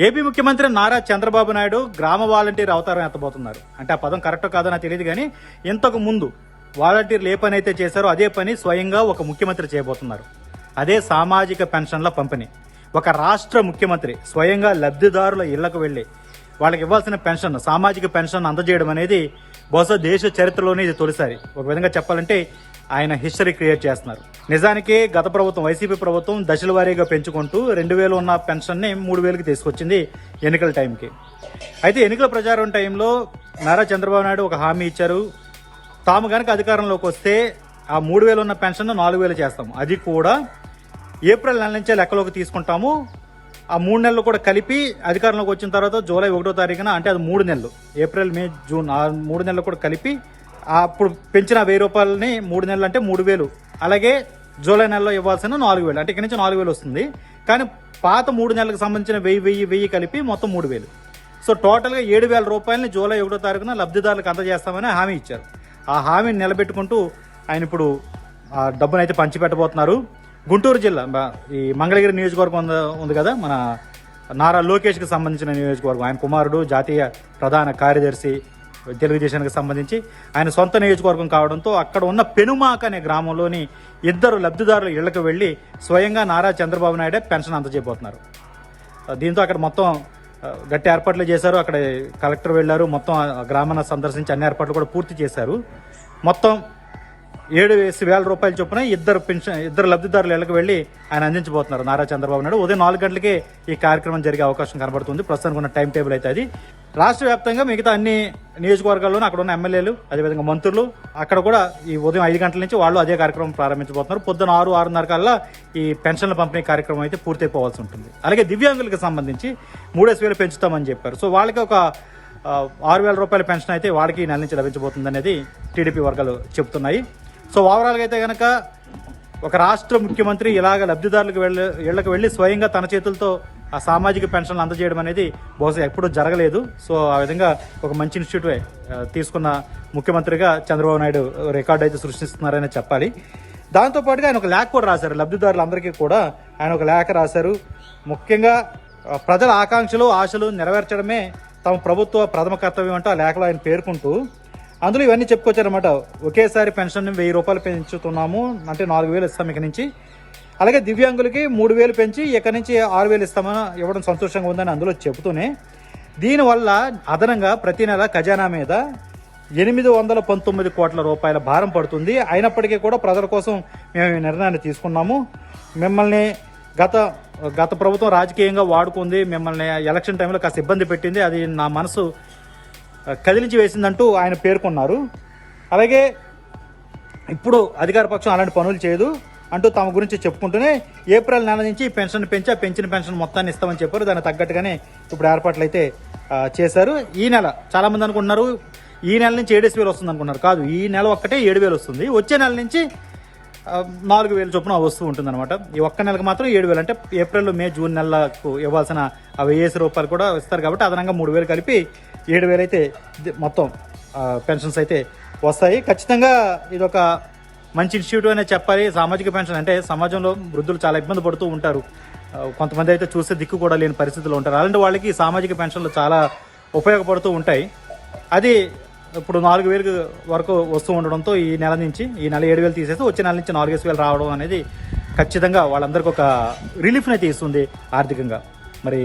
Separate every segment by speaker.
Speaker 1: AP ముఖ్యమంత్రి నారా చంద్రబాబు నాయుడు గ్రామ volunteer అవతారం ఎత్తబోతున్నారు. అంటే ఆ పదం కరెక్టో కాదో నాకు తెలియదు కానీ ఇంతకు ముందు వాలంటీర్లు ఏ పని అయితే చేశారో అదే పని స్వయంగా ఒక ముఖ్యమంత్రి చేయబోతున్నారు. అదే సామాజిక పెన్షన్ల పంపిణీ. ఒక రాష్ట్ర ముఖ్యమంత్రి స్వయంగా లబ్ధిదారుల ఇళ్ళకు వెళ్ళి వాళ్ళకి ఇవ్వాల్సిన పెన్షన్ సామాజిక పెన్షన్ అందజేయడం అనేది బహుశా దేశ చరిత్రలోనే ఇది తొలిసారి. ఒక విధంగా చెప్పాలంటే ఆయన హిస్టరీ క్రియేట్ చేస్తున్నారు. నిజానికి గత ప్రభుత్వం వైసీపీ ప్రభుత్వం దశల వారీగా పెంచుకుంటూ రెండు వేలు ఉన్న పెన్షన్ని మూడు వేలకి తీసుకొచ్చింది ఎన్నికల టైంకి. అయితే ఎన్నికల ప్రచారం టైంలో నారా చంద్రబాబు నాయుడు ఒక హామీ ఇచ్చారు. తాము కనుక అధికారంలోకి వస్తే ఆ మూడు వేలు ఉన్న పెన్షన్ నాలుగు వేలు చేస్తాం. అది కూడా ఏప్రిల్ నెల నుంచే లెక్కలోకి తీసుకుంటాము. ఆ మూడు నెలలు కూడా కలిపి అధికారంలోకి వచ్చిన తర్వాత జూలై ఒకటో తారీఖున అంటే అది మూడు నెలలు ఏప్రిల్ మే జూన్ ఆ మూడు నెలలు కూడా కలిపి అప్పుడు పెంచిన వెయ్యి రూపాయలని మూడు నెలలు అంటే మూడు వేలు. అలాగే జూలై నెలలో ఇవ్వాల్సిన నాలుగు వేలు. అంటే ఇక్కడి నుంచి నాలుగు వేలు వస్తుంది. కానీ పాత మూడు నెలలకు సంబంధించిన వెయ్యి వెయ్యి వెయ్యి కలిపి మొత్తం మూడు వేలు. సో టోటల్గా ఏడు వేల రూపాయలని జూలై ఒకటో తారీఖున లబ్ధిదారులకు అందజేస్తామని హామీ ఇచ్చారు. ఆ హామీని నిలబెట్టుకుంటూ ఆయన ఇప్పుడు ఆ డబ్బునైతే పంచిపెట్టబోతున్నారు. గుంటూరు జిల్లా ఈ మంగళగిరి నియోజకవర్గం ఉంది ఉంది కదా మన నారా లోకేష్కి సంబంధించిన నియోజకవర్గం. ఆయన కుమారుడు జాతీయ ప్రధాన కార్యదర్శి తెలుగుదేశానికి సంబంధించి ఆయన సొంత నియోజకవర్గం కావడంతో అక్కడ ఉన్న పెనుమాక అనే గ్రామంలోని ఇద్దరు లబ్ధిదారుల ఇళ్ళకు వెళ్ళి స్వయంగా నారా చంద్రబాబు నాయుడే పెన్షన్ అందజేయబోతున్నారు. దీంతో అక్కడ మొత్తం గట్టి ఏర్పాట్లు చేశారు. అక్కడ కలెక్టర్ వెళ్ళారు. మొత్తం ఆ గ్రామాన్ని సందర్శించి అన్ని ఏర్పాట్లు కూడా పూర్తి చేశారు. మొత్తం ఏడు వేసి వేల రూపాయల చొప్పున ఇద్దరు పెన్షన్ ఇద్దరు లబ్ధిదారులు ఇళ్ళకి వెళ్ళి ఆయన అందించబోతున్నారు నారా చంద్రబాబు నాయుడు. ఉదయం నాలుగు గంటలకే ఈ కార్యక్రమం జరిగే అవకాశం కనబడుతుంది. ప్రస్తుతానికి ఉన్న టైం టేబుల్ అయితే అది. రాష్ట్ర వ్యాప్తంగా మిగతా అన్ని నియోజకవర్గాల్లోనూ అక్కడ ఉన్న ఎమ్మెల్యేలు అదేవిధంగా మంత్రులు అక్కడ కూడా ఈ ఉదయం ఐదు గంటల నుంచి వాళ్ళు అదే కార్యక్రమం ప్రారంభించబోతున్నారు. పొద్దున ఆరు ఆరున్నర కల్లా ఈ పెన్షన్ల పంపిణీ కార్యక్రమం అయితే పూర్తయిపోవాల్సి ఉంటుంది. అలాగే దివ్యాంగులకు సంబంధించి మూడేసి వేలు పెంచుతామని చెప్పారు. సో వాళ్ళకి ఒక ఆరు వేల రూపాయల పెన్షన్ అయితే వాళ్ళకి నెల నుంచి లభించబోతుంది అనేది టీడీపీ వర్గాలు చెబుతున్నాయి. సో ఓవరాల్గా అయితే కనుక ఒక రాష్ట్ర ముఖ్యమంత్రి ఇలాగ లబ్ధిదారులకు వెళ్ళి ఇళ్ళకు వెళ్ళి స్వయంగా తన చేతులతో ఆ సామాజిక పెన్షన్లు అందజేయడం అనేది బహుశా ఎప్పుడూ జరగలేదు. సో ఆ విధంగా ఒక మంచి ఇన్స్టిట్యూట్ తీసుకున్న ముఖ్యమంత్రిగా చంద్రబాబు నాయుడు రికార్డు అయితే సృష్టిస్తున్నారని చెప్పాలి. దాంతోపాటుగా ఆయన ఒక లేఖ కూడా రాశారు. లబ్ధిదారులందరికీ కూడా ఆయన ఒక లేఖ రాశారు. ముఖ్యంగా ప్రజల ఆకాంక్షలు ఆశలు నెరవేర్చడమే తమ ప్రభుత్వ ప్రథమ కర్తవ్యం అంటూ ఆ లేఖలో ఆయన పేర్కొంటూ అందులో ఇవన్నీ చెప్పుకొచ్చారనమాట ఒకేసారి పెన్షన్ వెయ్యి రూపాయలు పెంచుతున్నాము అంటే నాలుగు వేలు ఇస్తాం ఇక నుంచి. అలాగే దివ్యాంగులకి మూడు వేలు పెంచి ఇక్కడి నుంచి ఆరు వేలు ఇస్తామని ఇవ్వడం సంతోషంగా ఉందని అందులో చెబుతూనే దీనివల్ల అదనంగా ప్రతి నెల ఖజానా మీద ఎనిమిది వందల పంతొమ్మిది కోట్ల రూపాయల భారం పడుతుంది. అయినప్పటికీ కూడా ప్రజల కోసం మేము ఈ నిర్ణయాన్ని తీసుకున్నాము. మిమ్మల్ని గత గత ప్రభుత్వం రాజకీయంగా వాడుకుంది మిమ్మల్ని ఎలక్షన్ టైంలో కాస్త ఇబ్బంది పెట్టింది. అది నా మనసు కదిలించి వేసిందంటూ ఆయన పేర్కొన్నారు. అలాగే ఇప్పుడు అధికార పక్షం అలాంటి పనులు చేయదు అంటూ తమ గురించి చెప్పుకుంటూనే ఏప్రిల్ నెల నుంచి పెన్షన్ పెంచి ఆ పెంచిన పెన్షన్ మొత్తాన్ని ఇస్తామని చెప్పారు. దానికి తగ్గట్టుగానే ఇప్పుడు ఏర్పాట్లు అయితే చేశారు. ఈ నెల చాలామంది అనుకుంటున్నారు ఈ నెల నుంచి ఏడేసి వేలు వస్తుంది అనుకున్నారు కాదు ఈ నెల ఒక్కటే ఏడు వేలు వస్తుంది. వచ్చే నెల నుంచి నాలుగు వేలు చొప్పున వస్తూ ఉంటుంది అనమాట ఈ ఒక్క నెలకు మాత్రం ఏడు వేలు. అంటే ఏప్రిల్ మే జూన్ నెలలకు ఇవ్వాల్సిన ఆ వెయ్యేసి రూపాయలు కూడా ఇస్తారు కాబట్టి అదనంగా మూడు వేలు కలిపి ఏడు వేలు అయితే మొత్తం పెన్షన్స్ అయితే వస్తాయి. ఖచ్చితంగా ఇదొక మంచి ఇన్స్టిట్యూట్ అనే చెప్పాలి. సామాజిక పెన్షన్ అంటే సమాజంలో వృద్ధులు చాలా ఇబ్బంది పడుతూ ఉంటారు. కొంతమంది అయితే చూస్తే దిక్కు కూడా లేని పరిస్థితుల్లో ఉంటారు. అలాంటి వాళ్ళకి సామాజిక పెన్షన్లు చాలా ఉపయోగపడుతూ ఉంటాయి. అది ఇప్పుడు నాలుగు వేలు వరకు వస్తూ ఉండడంతో ఈ నెల నుంచి ఈ నెల ఏడు వేలు తీసేసి వచ్చే నెల నుంచి నాలుగేసి వేలు రావడం అనేది ఖచ్చితంగా వాళ్ళందరికీ ఒక రిలీఫ్ని అయితే ఇస్తుంది ఆర్థికంగా. మరి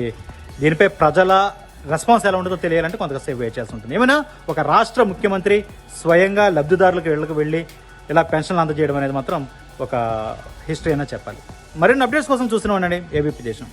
Speaker 1: దీనిపై ప్రజల రెస్పాన్స్ ఎలా ఉంటుందో తెలియాలంటే కొంతసేపు వెయిట్ చేస్తూ ఉంటుంది. ఏమైనా ఒక రాష్ట్ర ముఖ్యమంత్రి స్వయంగా లబ్ధిదారులకు వెళ్ళకు వెళ్ళి ఇలా పెన్షన్లు అందజేయడం అనేది మాత్రం ఒక హిస్టరీ అయినా చెప్పాలి. మరిన్ని అప్డేట్స్ కోసం చూస్తూనే ఉండండి ఏబీపీ దేశం.